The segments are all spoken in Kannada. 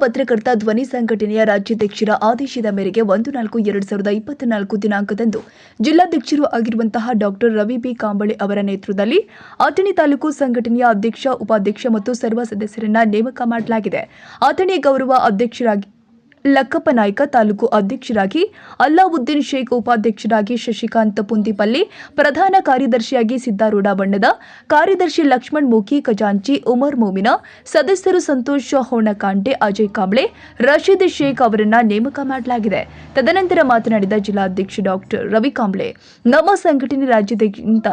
ಪತ್ರಕರ್ತ ಧ್ವನಿ ಸಂಘಟನೆಯ ರಾಜ್ಯಾಧ್ಯಕ್ಷರ ಆದೇಶದ ಮೇರೆಗೆ ಒಂದು ನಾಲ್ಕು ಎರಡು ಸಾವಿರದ ಇಪ್ಪತ್ನಾಲ್ಕು ದಿನಾಂಕದಂದು ಜಿಲ್ಲಾಧ್ಯಕ್ಷರು ಆಗಿರುವಂತಹ ಡಾಕ್ಟರ್ ರವಿ ಬಿ ಕಾಂಬಳೆ ಅವರ ನೇತೃತ್ವದಲ್ಲಿ ಅಥಣಿ ತಾಲೂಕು ಸಂಘಟನೆಯ ಅಧ್ಯಕ್ಷ, ಉಪಾಧ್ಯಕ್ಷ ಮತ್ತು ಸರ್ವ ಸದಸ್ಯರನ್ನ ನೇಮಕ ಮಾಡಲಾಗಿದೆ. ಅಥಣಿ ಗೌರವ ಅಧ್ಯಕ್ಷರಾಗಿ ಲಕ್ಕಪ್ಪ ನಾಯ್ಕ ತಾಲೂಕು ಅಧ್ಯಕ್ಷರಾಗಿ, ಅಲ್ಲಾವುದ್ದೀನ್ ಶೇಖ್ ಉಪಾಧ್ಯಕ್ಷರಾಗಿ ಶಶಿಕಾಂತ್ ಪುಂದಿಪಲ್ಲಿ, ಪ್ರಧಾನ ಕಾರ್ಯದರ್ಶಿಯಾಗಿ ಸಿದ್ದಾರೂಢ ಬಣ್ಣದ, ಕಾರ್ಯದರ್ಶಿ ಲಕ್ಷ್ಮಣ್ ಮುಖಿ ಖಜಾಂಚಿ, ಉಮರ್ ಮೋಮಿನ, ಸದಸ್ಯರು ಸಂತೋಷ್ ಹೋಣಕಾಂಟೆ ಅಜಯ್ ಕಾಂಬ್ಳೆ, ರಶೀದ್ ಶೇಖ್ ಅವರನ್ನ ನೇಮಕ ಮಾಡಲಾಗಿದೆ. ತದನಂತರ ಮಾತನಾಡಿದ ಜಿಲ್ಲಾಧ್ಯಕ್ಷ ಡಾಕ್ಟರ್ ರವಿ ಕಾಂಬ್ಳೆ, ನಮ್ಮ ಸಂಘಟನೆ ರಾಜ್ಯದಕ್ಕಿಂತ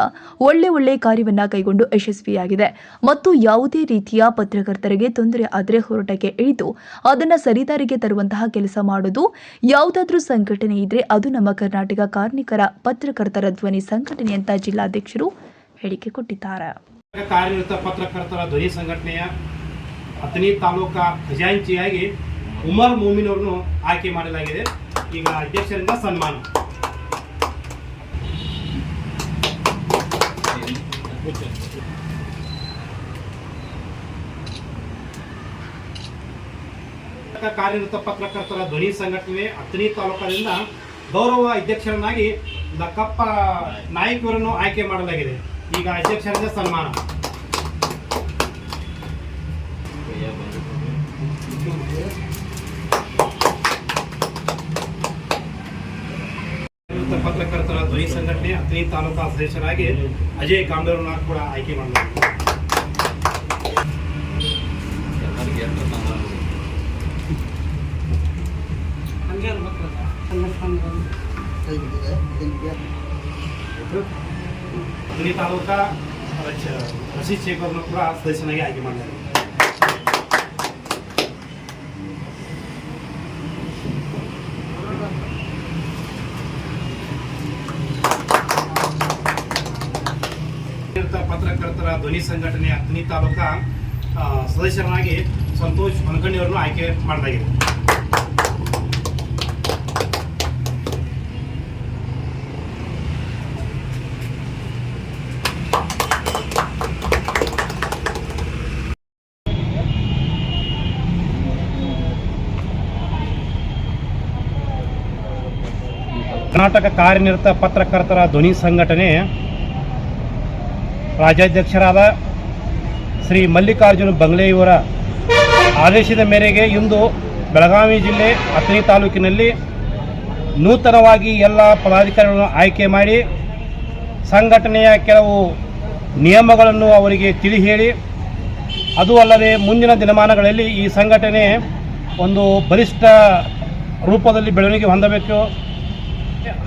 ಒಳ್ಳೆ ಒಳ್ಳೆ ಕಾರ್ಯವನ್ನ ಕೈಗೊಂಡು ಯಶಸ್ವಿಯಾಗಿದೆ. ಮತ್ತು ಯಾವುದೇ ರೀತಿಯ ಪತ್ರಕರ್ತರಿಗೆ ತೊಂದರೆ ಆದರೆ ಹೋರಾಟಕ್ಕೆ ಇಳಿದು, ಅದನ್ನು ಸರಿದಾರಿಗೆ ತರುವಂತಹ ಕೆಲಸ ಮಾಡೋದು ಯಾವುದಾದ್ರೂ ಸಂಘಟನೆ ಇದ್ರೆ ಅದು ನಮ್ಮ ಕರ್ನಾಟಕ ಕಾರ್ಮಿಕರ ಪತ್ರಕರ್ತರ ಧ್ವನಿ ಸಂಘಟನೆ ಅಂತ ಜಿಲ್ಲಾಧ್ಯಕ್ಷರು ಹೇಳಿಕೆ ಕೊಟ್ಟಿದ್ದಾರೆ. ಕಾರ್ಯನಿರತ ಪತ್ರಕರ್ತರ ಧ್ವನಿ ಸಂಘಟನೆಯ ಅಥಣಿ ತಾಲೂಕಾ ಖಜಾಂಚಿಯಾಗಿ ಉಮರ್ ಮೋಮಿನ್ ಅವರನ್ನು ಆಯ್ಕೆ ಮಾಡಲಾಗಿದೆ. ಈಗ ಅಧ್ಯಕ್ಷರಿಂದ ಸನ್ಮಾನ. ಕಾರ್ಯನಿರತ ಪತ್ರಕರ್ತರ ಧ್ವನಿ ಸಂಘಟನೆ ಅಥಣಿ ತಾಲೂಕಿನಿಂದ ಗೌರವ ಅಧ್ಯಕ್ಷರನ್ನಾಗಿ ಲಕ್ಕಪ್ಪ ನಾಯಕ್ ಆಯ್ಕೆ ಮಾಡಲಾಗಿದೆ. ಈಗ ಅಧ್ಯಕ್ಷರಿಂದ ಸನ್ಮಾನ. ಪತ್ರಕರ್ತರ ಧ್ವನಿ ಸಂಘಟನೆ ಅಥಣಿ ತಾಲೂಕಾ ಸದಸ್ಯರಾಗಿ ಅಜಯ್ ಕಾಂಬೆರನ್ನ ಕೂಡ ಆಯ್ಕೆ ಮಾಡಲಾಗಿದೆ. ಅಥಣಿ ತಾಲೂಕಾ ರಚ- ರಶೀದ್ ಶೇಖ್ ಅವರನ್ನು ಕೂಡ ಸದಸ್ಯನಾಗಿ ಆಯ್ಕೆ ಮಾಡಿದ್ದಾರೆ. ಪತ್ರಕರ್ತರ ಧ್ವನಿ ಸಂಘಟನೆ ಅಥಣಿ ತಾಲೂಕಾ ಸದಸ್ಯರನ್ನಾಗಿ ಸಂತೋಷ್ ಅವರನ್ನು ಆಯ್ಕೆ ಮಾಡಲಾಗಿದೆ. ಕರ್ನಾಟಕ ಕಾರ್ಯನಿರತ ಪತ್ರಕರ್ತರ ಧ್ವನಿ ಸಂಘಟನೆ ರಾಜ್ಯಾಧ್ಯಕ್ಷರಾದ ಶ್ರೀ ಮಲ್ಲಿಕಾರ್ಜುನ ಬಂಗ್ಲೆ ಇವರ ಆದೇಶದ ಮೇರೆಗೆ ಇಂದು ಬೆಳಗಾವಿ ಜಿಲ್ಲೆ ಅಥಣಿ ತಾಲೂಕಿನಲ್ಲಿ ನೂತನವಾಗಿ ಎಲ್ಲ ಪದಾಧಿಕಾರಿಗಳನ್ನು ಆಯ್ಕೆ ಮಾಡಿ ಸಂಘಟನೆಯ ಕೆಲವು ನಿಯಮಗಳನ್ನು ಅವರಿಗೆ ತಿಳಿ ಹೇಳಿ, ಅದು ಅಲ್ಲದೆ ಮುಂದಿನ ದಿನಮಾನಗಳಲ್ಲಿ ಈ ಸಂಘಟನೆ ಒಂದು ಬಲಿಷ್ಠ ರೂಪದಲ್ಲಿ ಬೆಳವಣಿಗೆ ಹೊಂದಬೇಕು.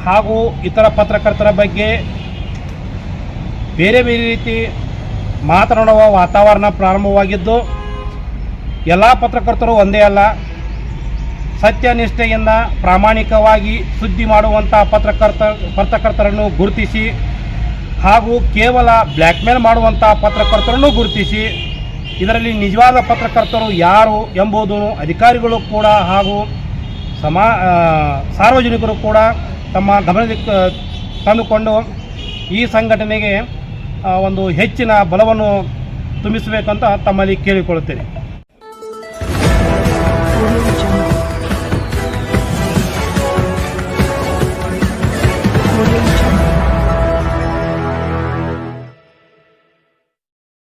ಹಾಗೂ ಇತರ ಪತ್ರಕರ್ತರ ಬಗ್ಗೆ ಬೇರೆ ಬೇರೆ ರೀತಿ ಮಾತನಾಡುವ ವಾತಾವರಣ ಪ್ರಾರಂಭವಾಗಿದ್ದು, ಎಲ್ಲ ಪತ್ರಕರ್ತರು ಒಂದೇ ಅಲ್ಲ, ಸತ್ಯನಿಷ್ಠೆಯಿಂದ ಪ್ರಾಮಾಣಿಕವಾಗಿ ಸುದ್ದಿ ಮಾಡುವಂಥ ಪತ್ರಕರ್ತ, ಪತ್ರಕರ್ತರನ್ನು ಗುರುತಿಸಿ ಹಾಗೂ ಕೇವಲ ಬ್ಲ್ಯಾಕ್ಮೇಲ್ ಮಾಡುವಂಥ ಪತ್ರಕರ್ತರನ್ನು ಗುರುತಿಸಿ, ಇದರಲ್ಲಿ ನಿಜವಾದ ಪತ್ರಕರ್ತರು ಯಾರು ಎಂಬುದನ್ನು ಅಧಿಕಾರಿಗಳು ಕೂಡ ಹಾಗೂ ಸಮಾ ಸಾರ್ವಜನಿಕರು ಕೂಡ ತಮ್ಮ ಗಮನಕ್ಕೆ ತಂದುಕೊಂಡು ಈ ಸಂಘಟನೆಗೆ ಒಂದು ಹೆಚ್ಚಿನ ಬಲವನ್ನು ತುಂಬಿಸಬೇಕಂತ ತಮ್ಮಲ್ಲಿ ಕೇಳಿಕೊಳ್ಳುತ್ತೇನೆ.